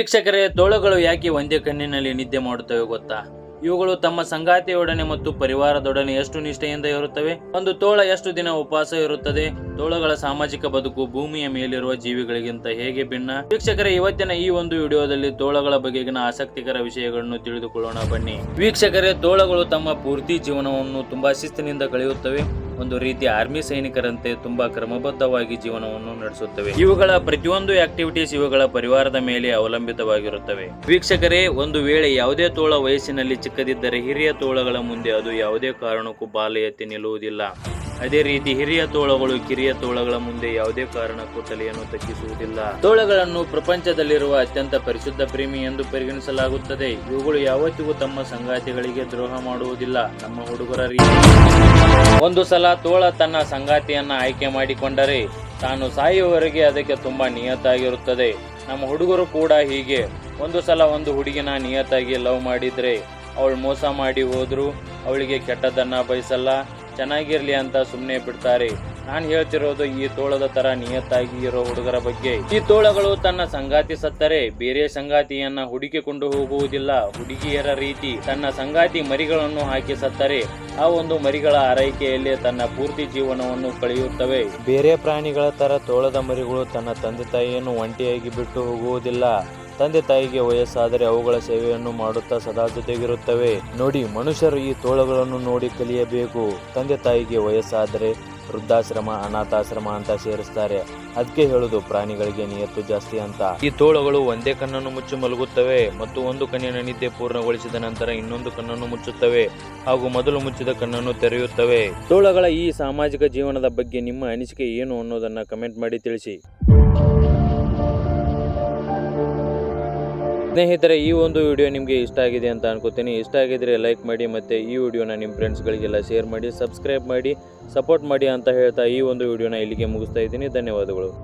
ವೀಕ್ಷಕರೇ ತೋಳಗಳು ಯಾಕೆ ಒಂದೇ ಕಣ್ಣಿನಲ್ಲಿ ನಿದ್ದೆ ಮಾಡುತ್ತವೆ ಗೊತ್ತಾ? ಇವುಗಳು ತಮ್ಮ ಸಂಗಾತಿಯೊಡನೆ ಮತ್ತು ಪರಿವಾರದೊಡನೆ ಎಷ್ಟು ನಿಷ್ಠೆಯಿಂದ ಇರುತ್ತವೆ? ಒಂದು ತೋಳ ಎಷ್ಟು ದಿನ ಉಪವಾಸ ಇರುತ್ತದೆ? ತೋಳಗಳ ಸಾಮಾಜಿಕ ಬದುಕು ಭೂಮಿಯ ಮೇಲಿರುವ ಜೀವಿಗಳಿಗಿಂತ ಹೇಗೆ ಭಿನ್ನ? ವೀಕ್ಷಕರೇ, ಇವತ್ತಿನ ಈ ಒಂದು ವಿಡಿಯೋದಲ್ಲಿ ತೋಳಗಳ ಬಗೆಗಿನ ಆಸಕ್ತಿಕರ ವಿಷಯಗಳನ್ನು ತಿಳಿದುಕೊಳ್ಳೋಣ ಬನ್ನಿ. ವೀಕ್ಷಕರೇ, ತೋಳಗಳು ತಮ್ಮ ಪೂರ್ತಿ ಜೀವನವನ್ನು ತುಂಬಾ ಶಿಸ್ತಿನಿಂದ ಕಳೆಯುತ್ತವೆ. ಒಂದು ರೀತಿಯ ಆರ್ಮಿ ಸೈನಿಕರಂತೆ ತುಂಬಾ ಕ್ರಮಬದ್ಧವಾಗಿ ಜೀವನವನ್ನು ನಡೆಸುತ್ತವೆ. ಇವುಗಳ ಪ್ರತಿಯೊಂದು ಆಕ್ಟಿವಿಟೀಸ್ ಇವುಗಳ ಪರಿವಾರದ ಮೇಲೆ ಅವಲಂಬಿತವಾಗಿರುತ್ತವೆ. ವೀಕ್ಷಕರೇ, ಒಂದು ವೇಳೆ ಯಾವುದೇ ತೋಳ ವಯಸ್ಸಿನಲ್ಲಿ ಚಿಕ್ಕದಿದ್ದರೆ ಹಿರಿಯ ತೋಳಗಳ ಮುಂದೆ ಅದು ಯಾವುದೇ ಕಾರಣಕ್ಕೂ ಬಾಲ ಎತ್ತಿ ನಿಲ್ಲುವುದಿಲ್ಲ. ಅದೇ ರೀತಿ ಹಿರಿಯ ತೋಳಗಳು ಕಿರಿಯ ತೋಳಗಳ ಮುಂದೆ ಯಾವುದೇ ಕಾರಣಕ್ಕೂ ತಲೆಯನ್ನು ತಗ್ಗಿಸುವುದಿಲ್ಲ. ತೋಳಗಳನ್ನು ಪ್ರಪಂಚದಲ್ಲಿರುವ ಅತ್ಯಂತ ಪರಿಶುದ್ಧ ಪ್ರೇಮಿ ಎಂದು ಪರಿಗಣಿಸಲಾಗುತ್ತದೆ. ಇವುಗಳು ಯಾವತ್ತಿಗೂ ತಮ್ಮ ಸಂಗಾತಿಗಳಿಗೆ ದ್ರೋಹ ಮಾಡುವುದಿಲ್ಲ. ನಮ್ಮ ಹುಡುಗರ ರೀತಿ. ಒಂದು ಸಲ ತೋಳ ತನ್ನ ಸಂಗಾತಿಯನ್ನ ಆಯ್ಕೆ ಮಾಡಿಕೊಂಡರೆ ತಾನು ಸಾಯುವವರೆಗೆ ಅದಕ್ಕೆ ತುಂಬಾ ನಿಯತ್ತಾಗಿರುತ್ತದೆ. ನಮ್ಮ ಹುಡುಗರು ಕೂಡ ಹೀಗೆ. ಒಂದು ಸಲ ಒಂದು ಹುಡುಗಿನ ನಿಯತ್ತಾಗಿ ಲವ್ ಮಾಡಿದ್ರೆ, ಅವಳು ಮೋಸ ಮಾಡಿ ಹೋದ್ರು, ಅವಳಿಗೆ ಕೆಟ್ಟದನ್ನ ಬಯಸಲ್ಲ ಚೆನ್ನಾಗಿರ್ಲಿ ಅಂತ ಸುಮ್ಮನೆ ಬಿಡ್ತಾರೆ. ನಾನು ಹೇಳ್ತಿರೋದು ಈ ತೋಳದ ತರ ನಿಯತ್ತಾಗಿ ಇರೋ ಹುಡುಗರ ಬಗ್ಗೆ. ಈ ತೋಳಗಳು ತನ್ನ ಸಂಗಾತಿ ಸತ್ತರೆ, ಬೇರೆ ಸಂಗಾತಿಯನ್ನ ಹುಡುಕಿಕೊಂಡು ಹೋಗುವುದಿಲ್ಲ. ಹುಡುಗಿಯರ ರೀತಿ ತನ್ನ ಸಂಗಾತಿ ಮರಿಗಳನ್ನು ಹಾಕಿ ಸತ್ತರೆ, ಆ ಒಂದು ಮರಿಗಳ ಆರೈಕೆಯಲ್ಲಿ ತನ್ನ ಪೂರ್ತಿ ಜೀವನವನ್ನು ಕಳೆಯುತ್ತವೆ. ಬೇರೆ ಪ್ರಾಣಿಗಳ ತರ ತೋಳದ ಮರಿಗಳು ತನ್ನ ತಂದೆ ತಾಯಿಯನ್ನು ಒಂಟಿಯಾಗಿ ಬಿಟ್ಟು ಹೋಗುವುದಿಲ್ಲ. ತಂದೆ ತಾಯಿಗೆ ವಯಸ್ಸಾದರೆ ಅವುಗಳ ಸೇವೆಯನ್ನು ಮಾಡುತ್ತಾ ಸದಾ ಜೊತೆಗಿರುತ್ತವೆ. ನೋಡಿ, ಮನುಷ್ಯರು ಈ ತೋಳಗಳನ್ನು ನೋಡಿ ಕಲಿಯಬೇಕು. ತಂದೆ ತಾಯಿಗೆ ವಯಸ್ಸಾದರೆ ವೃದ್ಧಾಶ್ರಮ, ಅನಾಥಾಶ್ರಮ ಅಂತ ಸೇರಿಸ್ತಾರೆ. ಅದಕ್ಕೆ ಹೇಳುದು, ಪ್ರಾಣಿಗಳಿಗೆ ನಿಯತ್ತು ಜಾಸ್ತಿ ಅಂತ. ಈ ತೋಳಗಳು ಒಂದೇ ಕಣ್ಣನ್ನು ಮುಚ್ಚಿ ಮಲಗುತ್ತವೆ ಮತ್ತು ಒಂದು ಕಣ್ಣಿನ ನಿದ್ದೆ ಪೂರ್ಣಗೊಳಿಸಿದ ನಂತರ ಇನ್ನೊಂದು ಕಣ್ಣನ್ನು ಮುಚ್ಚುತ್ತವೆ ಹಾಗೂ ಮೊದಲು ಮುಚ್ಚಿದ ಕಣ್ಣನ್ನು ತೆರೆಯುತ್ತವೆ. ತೋಳಗಳ ಈ ಸಾಮಾಜಿಕ ಜೀವನದ ಬಗ್ಗೆ ನಿಮ್ಮ ಅನಿಸಿಕೆ ಏನು ಅನ್ನೋದನ್ನ ಕಮೆಂಟ್ ಮಾಡಿ ತಿಳಿಸಿ. ಸ್ನೇಹಿತರೆ, ಈ ಒಂದು ವಿಡಿಯೋ ನಿಮಗೆ ಇಷ್ಟ ಆಗಿದೆ ಅಂತ ಅನ್ಕೋತೀನಿ. ಇಷ್ಟ ಆಗಿದ್ರೆ ಲೈಕ್ ಮಾಡಿ ಮತ್ತೆ ಈ ವಿಡಿಯೋನ ನಿಮ್ಮ ಫ್ರೆಂಡ್ಸ್ಗಳಿಗೆಲ್ಲ ಶೇರ್ ಮಾಡಿ ಸಬ್ಸ್ಕ್ರೈಬ್ ಮಾಡಿ ಸಪೋರ್ಟ್ ಮಾಡಿ ಅಂತ ಹೇಳ್ತಾ ಈ ಒಂದು ವಿಡಿಯೋನ ಇಲ್ಲಿಗೆ ಮುಗಿಸ್ತಾ ಇದ್ದೀನಿ. ಧನ್ಯವಾದಗಳು.